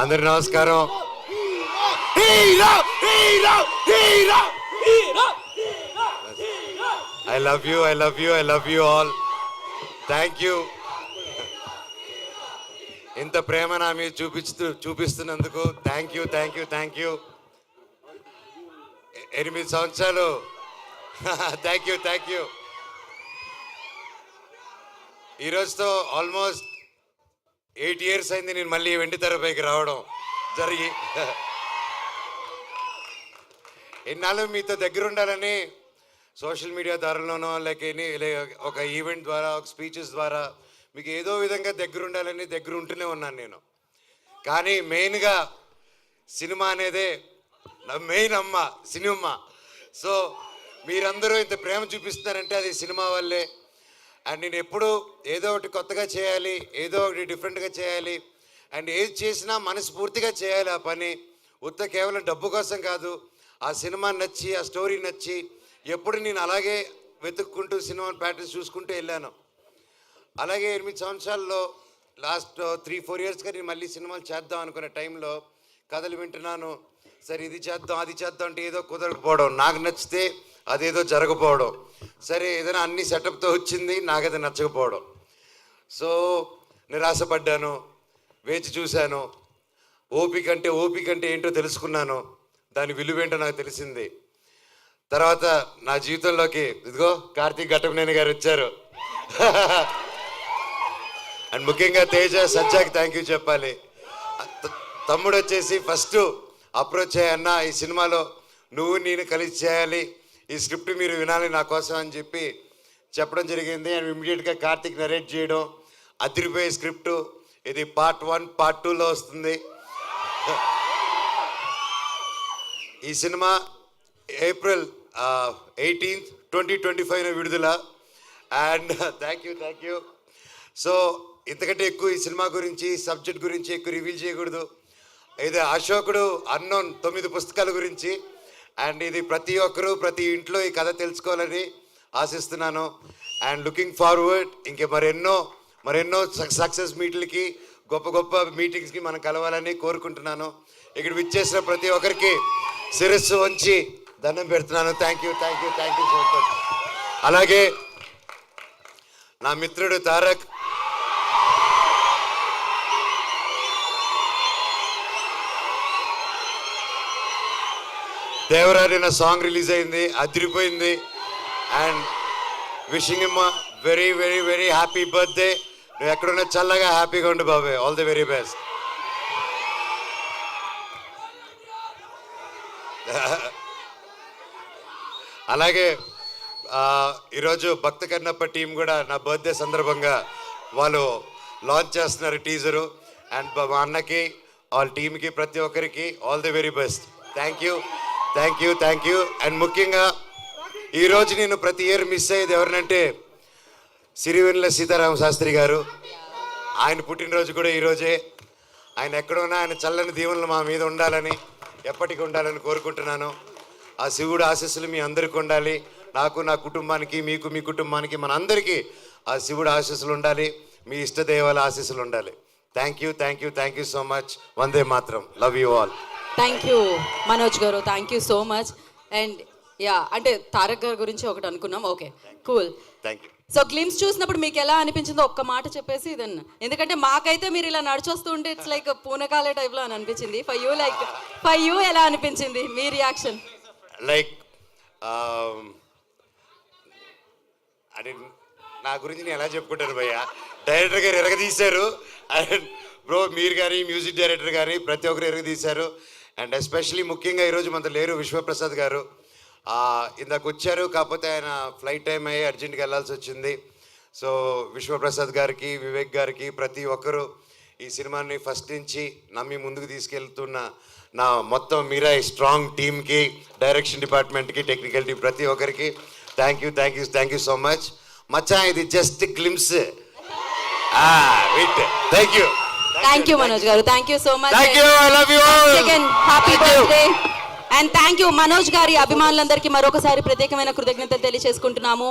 అందరి నమస్కారం. Hero hero hero I love you I love you I love you all thank you ఇంత ప్రేమ నా మీద చూపిస్తూ చూపిస్తున్నందుకు thank you thank you thank you ఎనిమిది సంవత్సరాలు. థ్యాంక్ యూ థ్యాంక్ యూ ఈరోజుతో ఆల్మోస్ట్ ఎయిట్ ఇయర్స్ అయింది నేను మళ్ళీ వెండి తెరపైకి రావడం జరిగి ఎన్నాళ్ళు మీతో దగ్గర ఉండాలని సోషల్ మీడియా ద్వారాలోనో లేక ఎనీ- ఒక ఈవెంట్ ద్వారా ఒక స్పీచెస్ ద్వారా మీకు ఏదో విధంగా దగ్గర ఉండాలని దగ్గర ఉంటూనే ఉన్నాను నేను. కానీ మెయిన్గా సినిమా అనేదే నా మెయిన్ అమ్మ సినిమా. సో మీరందరూ ఇంత ప్రేమ చూపిస్తున్నారంటే అది సినిమా వల్లే. అండ్ నేను ఎప్పుడు ఏదో ఒకటి కొత్తగా చేయాలి ఏదో ఒకటి డిఫరెంట్గా చేయాలి. అండ్ ఏది చేసినా మనస్ఫూర్తిగా చేయాలి ఆ పని. ఉత్త కేవలం డబ్బు కోసం కాదు ఆ సినిమా నచ్చి ఆ స్టోరీ నచ్చి ఎప్పుడు నేను అలాగే వెతుక్కుంటూ సినిమా ప్యాటర్న్స్ చూసుకుంటూ వెళ్ళాను. అలాగే ఎనిమిది సంవత్సరాల్లో లాస్ట్ త్రీ ఫోర్ ఇయర్స్గా నేను మళ్ళీ సినిమాలు చేద్దాం అనుకునే టైంలో కథలు వింటున్నాను. సరే ఇది చేద్దాం అది చేద్దాం అంటే ఏదో కుదరకపోవడం. నాకు నచ్చితే అదేదో జరగకపోవడం. సరే ఏదైనా అన్ని సెటప్తో వచ్చింది నాకు అది నచ్చకపోవడం. సో నిరాశపడ్డాను వేచి చూశాను ఓపిక అంటే ఓపిక అంటే ఏంటో తెలుసుకున్నాను దాని విలువేంటో నాకు తెలిసింది. తర్వాత నా జీవితంలోకి ఇదిగో కార్తీక్ ఘటమనేని గారు వచ్చారు. అండ్ ముఖ్యంగా తేజ సజ్జాకి థ్యాంక్ యూ చెప్పాలి. తమ్ముడు వచ్చేసి ఫస్ట్ అప్రోచ్ అయ్యన్న ఈ సినిమాలో నువ్వు నేను కలిసి చేయాలి ఈ స్క్రిప్ట్ మీరు వినాలి నా కోసం అని చెప్పి చెప్పడం జరిగింది. అండ్ ఇమీడియట్గా కార్తీక్ నరేట్ చేయడం అదిరిపోయే స్క్రిప్ట్. ఇది పార్ట్ వన్ పార్ట్ టూలో వస్తుంది. ఈ cinema April eighteenth twenty twenty five విడుదల. And thank you thank you so ఇంతకంటే ఎక్కువ ఈ సినిమా గురించి సబ్జెక్ట్ గురించి ఎక్కువ రివీల్ చేయకూడదు. ఇది అశోకుడు అన్నోన్ తొమ్మిది పుస్తకాల గురించి అండ్ ఇది ప్రతి ఒక్కరూ ప్రతి ఇంట్లో ఈ కథ తెలుసుకోవాలని ఆశిస్తున్నాను. అండ్ లుకింగ్ ఫార్వర్డ్ ఇంకే మరెన్నో మరెన్నో సక్సెస్ మీట్లకి గొప్ప గొప్ప మీటింగ్స్కి మనం కలవాలని కోరుకుంటున్నాను. ఇక్కడ విచ్చేసిన ప్రతి ఒక్కరికి శిరస్సు వంచి దండం పెడుతున్నాను. Thank you thank you thank you so much అలాగే నా మిత్రుడు తారక్ దేవరారి సాంగ్ రిలీజ్ అయింది అదిరిపోయింది. And wishing him very very very happy birthday. నువ్వు ఎక్కడున్నా చల్లగా హ్యాపీగా ఉండు బాబాయ్ ఆల్ ది వెరీ బెస్ట్ అలాగే ఈరోజు భక్త కన్నప్ప టీం కూడా నా బర్త్డే సందర్భంగా వాళ్ళు లాంచ్ చేస్తున్నారు టీజరు. అండ్ మా అన్నకి వాళ్ళ టీంకి ప్రతి ఒక్కరికి all the very best thank you thank you thank you and ముఖ్యంగా ఈరోజు నేను ప్రతి ఇయర్ మిస్ అయ్యేది ఎవరినంటే సిరివెన్ల సీతారామ శాస్త్రి గారు. ఆయన పుట్టినరోజు కూడా ఈరోజే ఆయన ఎక్కడున్నా ఆయన చల్లని దీవెనలు మా మీద ఉండాలని ఎప్పటికీ ఉండాలని కోరుకుంటున్నాను. ఆ శివుడు ఆశీస్సులు మీ అందరికీ ఉండాలి. నాకు నా కుటుంబానికి మీకు మీ కుటుంబానికి మన అందరికీ ఆ శివుడు ఆశీస్సులు ఉండాలి. మీ ఇష్టదేవాల ఆశీస్సులు ఉండాలి. Thank you thank you thank you so much వందే మాత్రం. Love you all thank you Manoj గారు. Thank you so much and ya అంటే తారక్ గారి గురించి ఒకటి అనుకున్నాం. Okay cool thank you so glimpse చూసినప్పుడు మీకు ఎలా అనిపించిందో ఒక్క మాట చెప్పేసి దెన్ ఎందుకంటే మాకైతే మీరు ఇలా నడిచొస్తూ ఉంటే ఇట్స్ లైక్ పూనకాలే టైప్లో అని అనిపించింది. For you like for you ఎలా అనిపించింది మీ రియాక్షన్ లైక్ అని నా గురించి నేను ఎలా చెప్పుకుంటాను భయ్య? డైరెక్టర్ గారు ఎరగదీశారు. అండ్ బ్రో మీరు కానీ మ్యూజిక్ డైరెక్టర్ కానీ ప్రతి ఒక్కరు ఎరగదీశారు. అండ్ ఎస్పెషలీ ముఖ్యంగా ఈరోజు మనతో లేరు విశ్వప్రసాద్ గారు. ఇందాక వచ్చారు కాకపోతే ఆయన ఫ్లైట్ టైం అయ్యి అర్జెంట్గా వెళ్ళాల్సి వచ్చింది. సో విశ్వప్రసాద్ గారికి వివేక్ గారికి ప్రతి ఒక్కరు ఈ సినిమాని ఫస్ట్ నుంచి నమ్మి ముందుకు తీసుకెళ్తున్న నా మొత్తం మీరా స్ట్రాంగ్ టీమ్కి డైరెక్షన్ డిపార్ట్మెంట్కి టెక్నికల్ టీం ప్రతి ఒక్కరికి thank you thank you thank you so much. మచ్చా ఇది just glimpse. Wait thank you. Thank you Manoj గారు thank you so much thank you I love you all second happy birthday and thank you Manoj గారి అభిమానులందరికీ మరొకసారి ప్రత్యేకమైన కృతజ్ఞతలు తెలియజేసుకుంటున్నాము.